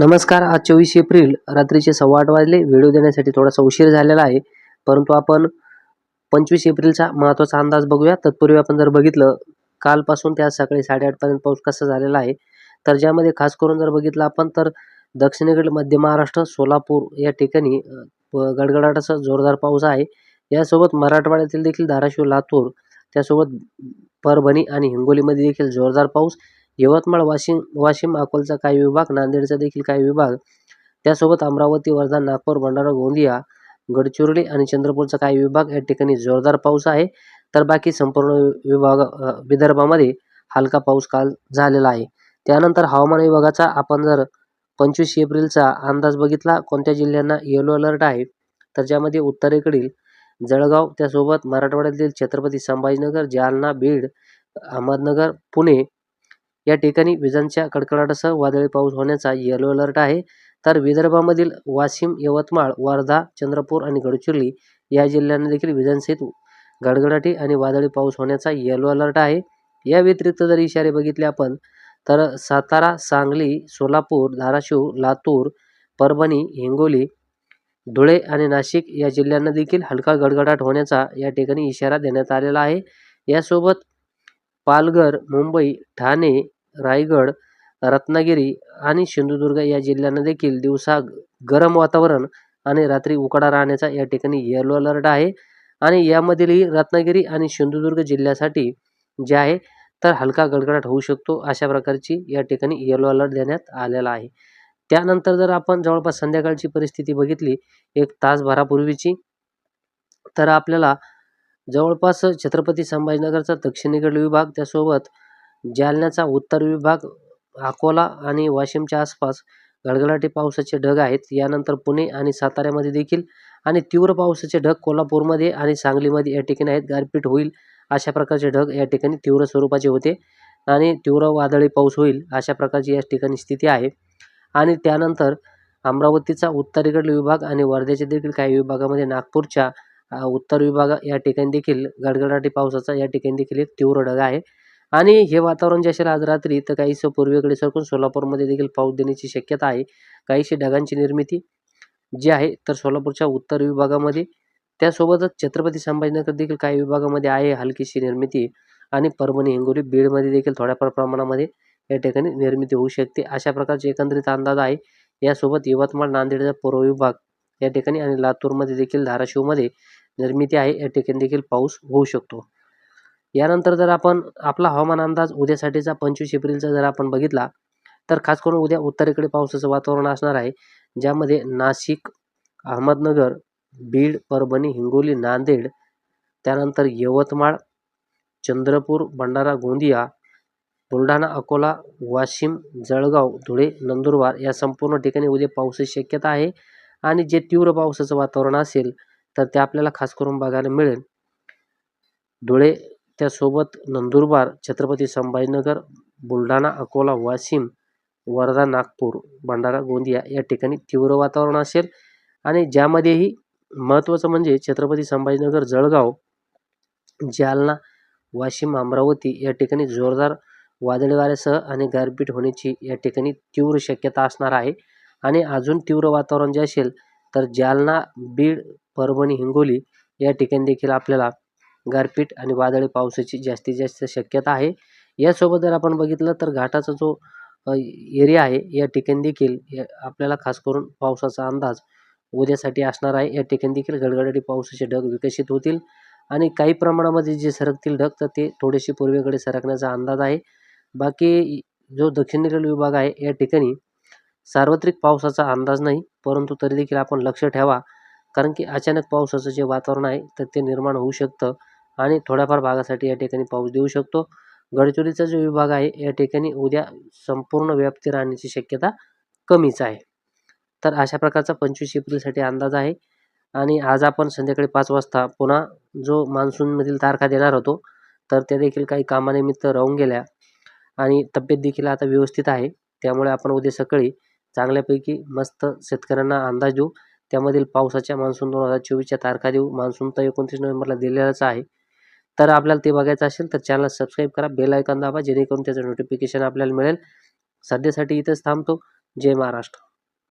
नमस्कार आज चोवीस एप्रिल रात्रीचे सव्वा आठ वाजले. व्हिडिओ देण्यासाठी थोडासा उशीर झालेला आहे परंतु आपण पंचवीस एप्रिलचा महत्त्वाचा अंदाज बघूया. तत्पूर्वी आपण जर बघितलं कालपासून त्या सकाळी साडेआठपर्यंत पाऊस कसा झालेला आहे तर ज्यामध्ये खास करून जर बघितलं आपण तर दक्षिणेकडील मध्य महाराष्ट्र सोलापूर या ठिकाणी प- गडगडाटाचा जोरदार पाऊस आहे. यासोबत मराठवाड्यातील देखील धाराशिव लातूर त्यासोबत परभणी आणि हिंगोलीमध्ये देखील जोरदार पाऊस. यवतमाळ वाशिम वाशिम अकोलचा काही विभाग नांदेडचा देखील काही विभाग. त्यासोबत अमरावती वर्धा नागपूर भंडारा गोंदिया गडचिरोली आणि चंद्रपूरचा काही विभाग या ठिकाणी जोरदार पाऊस आहे. तर बाकी संपूर्ण विभाग विदर्भामध्ये हलका पाऊस काल झालेला आहे. त्यानंतर हवामान विभागाचा आपण जर पंचवीस एप्रिलचा अंदाज बघितला कोणत्या जिल्ह्यांना येलो अलर्ट आहे? तर ज्यामध्ये उत्तरेकडील जळगाव त्यासोबत मराठवाड्यातील छत्रपती संभाजीनगर जालना बीड अहमदनगर पुणे या ठिकाणी विजांच्या कडकडाटासह वादळी पाऊस होण्याचा येलो अलर्ट आहे. तर विदर्भामधील वाशिम यवतमाळ वर्धा चंद्रपूर आणि गडचिरोली या जिल्ह्यांना देखील विजांसहित गडगडाटी आणि वादळी पाऊस होण्याचा येलो अलर्ट आहे. या व्यतिरिक्त जर इशारे बघितले आपण तर सातारा सांगली सोलापूर धाराशिव लातूर परभणी हिंगोली धुळे आणि नाशिक या जिल्ह्यांना देखील हलका गडगडाट होण्याचा या ठिकाणी इशारा देण्यात आलेला आहे. यासोबत पालघर मुंबई ठाणे रायगड रत्नागिरी आणि सिंधुदुर्ग या जिल्ह्यांना देखील दिवसा गरम वातावरण आणि रात्री उकाडा राहण्याचा या ठिकाणी येलो अलर्ट आहे. आणि यामधीलही रत्नागिरी आणि सिंधुदुर्ग जिल्ह्यासाठी जे आहे तर हलका गडगडाट होऊ शकतो अशा प्रकारची या ठिकाणी येलो अलर्ट देण्यात आलेला आहे. त्यानंतर जर आपण जवळपास संध्याकाळची परिस्थिती बघितली एक तासभरापूर्वीची तर आपल्याला जवळपास छत्रपती संभाजीनगरचा दक्षिणेकडील विभाग त्यासोबत जालन्याचा उत्तर विभाग अकोला आणि वाशिमच्या आसपास गडगडाटी पावसाचे ढग आहेत. यानंतर पुणे आणि साताऱ्यामध्ये देखील आणि तीव्र पावसाचे ढग कोल्हापूरमध्ये आणि सांगलीमध्ये या ठिकाणी आहेत. गारपीट होईल अशा प्रकारचे ढग या ठिकाणी तीव्र स्वरूपाचे होते आणि तीव्र वादळी पाऊस होईल अशा प्रकारची या ठिकाणी स्थिती आहे. आणि त्यानंतर अमरावतीचा उत्तरेकडील विभाग आणि वर्ध्याच्या देखील काही विभागामध्ये नागपूरच्या उत्तर विभाग या ठिकाणी देखील गडगडाटी पावसाचा या ठिकाणी देखील एक तीव्र ढग आहे. आणि हे वातावरण जे असेल आज रात्री तर काहीसं पूर्वेकडे सरकून सोलापूरमध्ये देखील पाऊस देण्याची शक्यता आहे. काहीशी ढगांची निर्मिती जी आहे तर सोलापूरच्या उत्तर विभागामध्ये. त्यासोबतच छत्रपती संभाजीनगर देखील काही विभागामध्ये आहे हलकीशी निर्मिती आणि परभणी हिंगोली बीडमध्ये देखील थोड्याफार प्रमाणामध्ये या ठिकाणी निर्मिती होऊ शकते. अशा प्रकारचे एकंदरीत अंदाज आहे. यासोबत यवतमाळ नांदेडचा पूर्व विभाग या ठिकाणी आणि लातूरमध्ये देखील धाराशिवमध्ये निर्मिती आहे या ठिकाणी देखील पाऊस होऊ शकतो. यानंतर जर आपण आपला हवामान अंदाज उद्यासाठीचा पंचवीस एप्रिलचा जर आपण बघितला तर खास करून उद्या उत्तरेकडे पावसाचं वातावरण असणार आहे ज्यामध्ये नाशिक अहमदनगर बीड परभणी हिंगोली नांदेड त्यानंतर यवतमाळ चंद्रपूर भंडारा गोंदिया बुलढाणा अकोला वाशिम जळगाव धुळे नंदुरबार या संपूर्ण ठिकाणी उद्या पावसाची शक्यता आहे. आणि जे तीव्र पावसाचं वातावरण असेल तर ते आपल्याला खास करून बघायला मिळेल. धुळे त्यासोबत नंदुरबार छत्रपती संभाजीनगर बुलढाणा अकोला वाशिम वर्धा नागपूर भंडारा गोंदिया या ठिकाणी तीव्र वातावरण असेल. आणि ज्यामध्येही महत्त्वाचं म्हणजे छत्रपती संभाजीनगर जळगाव जालना वाशिम अमरावती या ठिकाणी जोरदार वादळी वाऱ्यासह आणि गारपीट होण्याची या ठिकाणी तीव्र शक्यता असणार आहे. आणि अजून तीव्र वातावरण जे असेल तर जालना बीड परभणी हिंगोली या ठिकाणी देखील आपल्याला गारपीट आणि वादळी पावसाची जास्तीत जास्त शक्यता आहे. यासोबत जर आपण बघितलं तर घाटाचा जो एरिया आहे या ठिकाणी देखील आपल्याला खास करून पावसाचा अंदाज उद्यासाठी असणार आहे. या ठिकाणी देखील गडगडाटी पावसाचे ढग विकसित होतील आणि काही प्रमाणामध्ये जे सरकतील ढग तर ते थोडेसे पूर्वेकडे सरकण्याचा अंदाज आहे. बाकी जो दक्षिणेकडील विभाग आहे या ठिकाणी सार्वत्रिक पावसाचा अंदाज नाही परंतु तरी देखील आपण लक्ष ठेवा. कारण की अचानक पावसाचं जे वातावरण आहे तर ते निर्माण होऊ शकतं आणि थोड्याफार भागासाठी या ठिकाणी पाऊस देऊ शकतो. गडचिरोलीचा जो विभाग आहे या ठिकाणी उद्या संपूर्ण व्याप्ती राहण्याची शक्यता कमीच आहे. तर अशा प्रकारचा पंचवीस एप्रिलसाठी अंदाज आहे आणि आज आपण संध्याकाळी पाच वाजता पुन्हा जो मान्सूनमधील तारखा देणार होतो तर त्या देखील काही कामानिमित्त राहून गेल्या आणि तब्येत देखील आता व्यवस्थित आहे. त्यामुळे आपण उद्या सकाळी चांगल्यापैकी मस्त शेतकऱ्यांना अंदाज देऊ. त्यामधील पावसाच्या मान्सून दोन हजार चोवीसच्या तारखा देऊ मान्सून तर एकोणतीस नोव्हेंबरला दिलेलाच आहे. तर आपल्याला ते बघायचं असेल तर चॅनल सबस्क्राईब करा बेल ऐकन दाबा जेणेकरून त्याचं नोटिफिकेशन आपल्याला मिळेल. सध्यासाठी इथंच थांबतो. जय महाराष्ट्र.